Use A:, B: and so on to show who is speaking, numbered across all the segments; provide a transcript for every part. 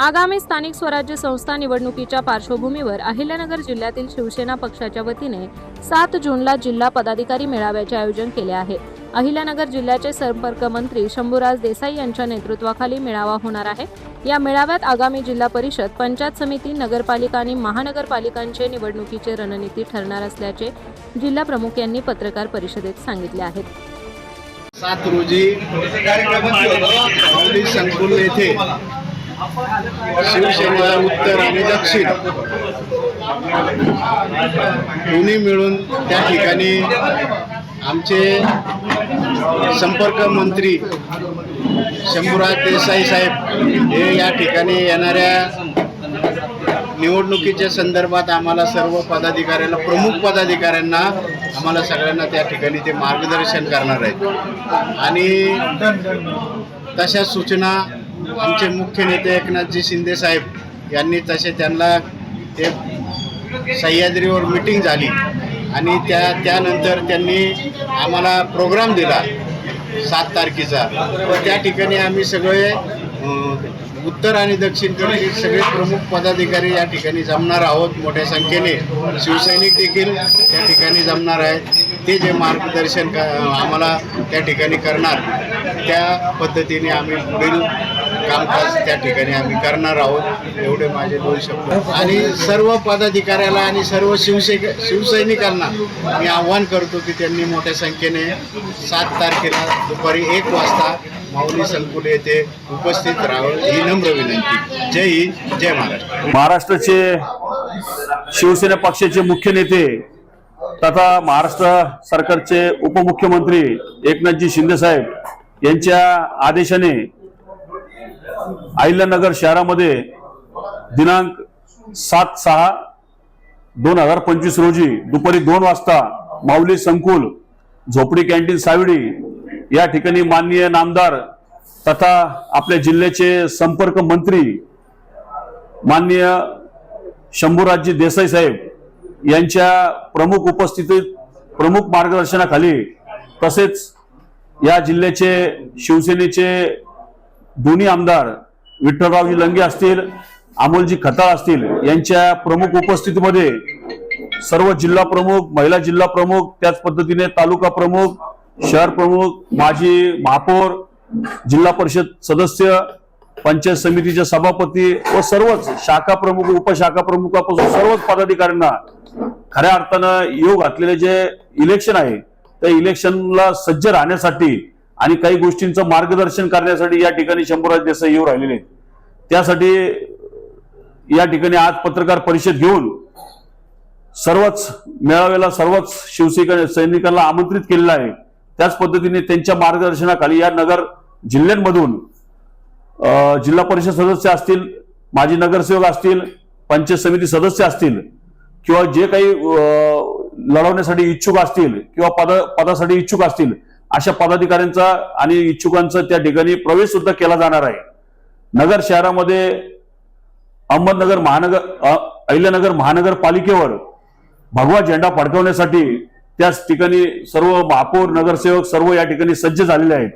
A: आगामी स्थानिक स्वराज्य संस्था निवडणुकीच्या पार्श्वभूमीवर अहिल्यानगर जिल्ह्यातील शिवसेना पक्षाच्या वतीने सात जूनला जिल्हा पदाधिकारी मेळाव्याचे आयोजन केले आहे. अहिल्यानगर जिल्ह्याचे संपर्क मंत्री शंभूराज देसाई यांच्या नेतृत्वाखाली मेळावा होणार आहे. या मेळाव्यात आगामी जिल्हा परिषद पंचायत समिती नगरपालिका आणि महानगरपालिकांचे निवडणुकीचे रणनीती ठरणार असल्याचे जिल्हा प्रमुख यांनी पत्रकार परिषदेत सांगितले आहेत.
B: सात रोजी संकुल येथे शिवसेना उत्तर आणि दक्षिण. दोन्ही मिळून त्या ठिकाणी आमचे संपर्क मंत्री शंभूराज देसाई साहेब हे या ठिकाणी येणाऱ्या निवडणुकीच्या संदर्भात आम्हाला सर्व पदाधिकाऱ्यांना प्रमुख पदाधिकाऱ्यांना आम्हाला सगळ्यांना त्या ठिकाणी ते मार्गदर्शन करणार आहेत. आणि तशा सूचना आमचे मुख्य नेते एकनाथजी शिंदे साहेब यांनी तसे त्यांना ते सह्याद्रीवर मिटिंग झाली. आणि त्या त्यानंतर त्यांनी आम्हाला प्रोग्राम दिला सात तारखेचा. व त्या ठिकाणी आम्ही सगळे उत्तर आणि दक्षिणकडचे सगळे प्रमुख पदाधिकारी या ठिकाणी जमणार आहोत. मोठ्या संख्येने शिवसैनिक देखील त्या ठिकाणी जमणार आहेत. ते जे मार्गदर्शन क आम्हाला त्या ठिकाणी करणार त्या पद्धतीने आम्ही पुढील कामकाज त्या ठिकाणी आम्ही करणार आहोत एवढे माझे दोन शब्द. आणि सर्व पदाधिकाऱ्याला आणि सर्व शिवसे शिवसैनिकांना मी आव्हान करतो की त्यांनी मोठ्या संख्येने सात तारखेला दुपारी एक वाजता माऊली संकुल येथे उपस्थित राहावं ही नम्र विनंती. जय हिंद जय महाराष्ट्र.
C: महाराष्ट्राचे शिवसेना पक्षाचे मुख्य नेते तथा महाराष्ट्र सरकारचे उपमुख्यमंत्री एकनाथजी शिंदेसाहेब यांच्या आदेशाने अहिल्यानगर शहरामध्ये दिनांक सात सहा दोन हजार पंचवीस रोजी दुपारी दोन वाजता माऊली संकुल झोपडी कॅन्टीन सावडी या ठिकाणी माननीय नामदार तथा आपल्या जिल्ह्याचे संपर्क मंत्री माननीय शंभूराजजी देसाई साहेब यांच्या प्रमुख उपस्थितीत प्रमुख मार्गदर्शनाखाली तसेच या जिल्ह्याचे शिवसेनेचे दोन्ही आमदार विठ्ठलरावजी लंगे असतील अमोलजी खताळ असतील यांच्या प्रमुख उपस्थितीमध्ये सर्व जिल्हा प्रमुख महिला जिल्हा प्रमुख त्याच पद्धतीने तालुका प्रमुख शहर प्रमुख माजी महापौर जिल्हा परिषद सदस्य पंचायत समितीचे सभापती व सर्वच शाखा प्रमुख उपशाखा प्रमुखापासून सर्वच पदाधिकाऱ्यांना खऱ्या अर्थानं योग घातलेले जे इलेक्शन आहे त्या इलेक्शनला सज्ज राहण्यासाठी आणि काही गोष्टींचं मार्गदर्शन करण्यासाठी या ठिकाणी शंभूराज देसाई येऊ राहिलेले आहेत. त्यासाठी या ठिकाणी आज पत्रकार परिषद घेऊन सर्वच मेळाव्याला सर्वच शिवसेने सैनिकांना आमंत्रित केलेलं आहे. त्याच पद्धतीने त्यांच्या मार्गदर्शनाखाली या नगर जिल्ह्यांमधून जिल्हा परिषद सदस्य असतील माजी नगरसेवक असतील पंचायत समिती सदस्य असतील किंवा जे काही लढवण्यासाठी इच्छुक असतील किंवा पद पदासाठी इच्छुक असतील अशा पदाधिकाऱ्यांचा आणि इच्छुकांचा त्या ठिकाणी प्रवेश सुद्धा केला जाणार आहे. नगर शहरामध्ये अहमदनगर महानगर अहिल्यानगर महानगरपालिकेवर भगवा झेंडा फडकवण्यासाठी त्याच ठिकाणी सर्व महापौर नगरसेवक सर्व या ठिकाणी सज्ज झालेले आहेत.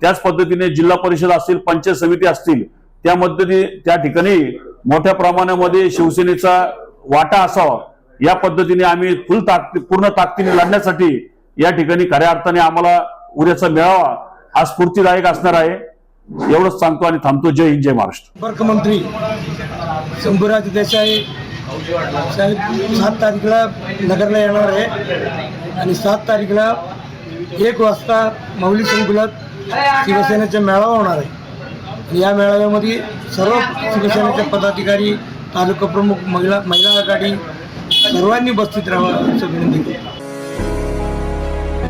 C: त्याच पद्धतीने जिल्हा परिषद असतील पंचायत समिती असतील त्यामध्ये त्या ठिकाणी मोठ्या प्रमाणामध्ये शिवसेनेचा वाटा असावा. या पद्धतीने आम्ही फुल ताकद पूर्ण ताकदीने लढण्यासाठी या ठिकाणी खऱ्या अर्थाने आम्हाला उद्याचा मेळावा हा स्फूर्तीदायक असणार आहे. एवढंच सांगतो आणि थांबतो. जय हिंद जय महाराष्ट्र.
D: संपर्कमंत्री शंभूराज देसाई साहेब सात तारीखला नगरला येणार आहे. आणि सात तारीखला एक वाजता माऊली संकुलात शिवसेनेचा मेळावा होणार आहे. या मेळाव्यामध्ये सर्व शिवसेनेचे पदाधिकारी तालुका प्रमुख महिला महिला आघाडी सर्वांनी उपस्थित राहावं असं विनंती केली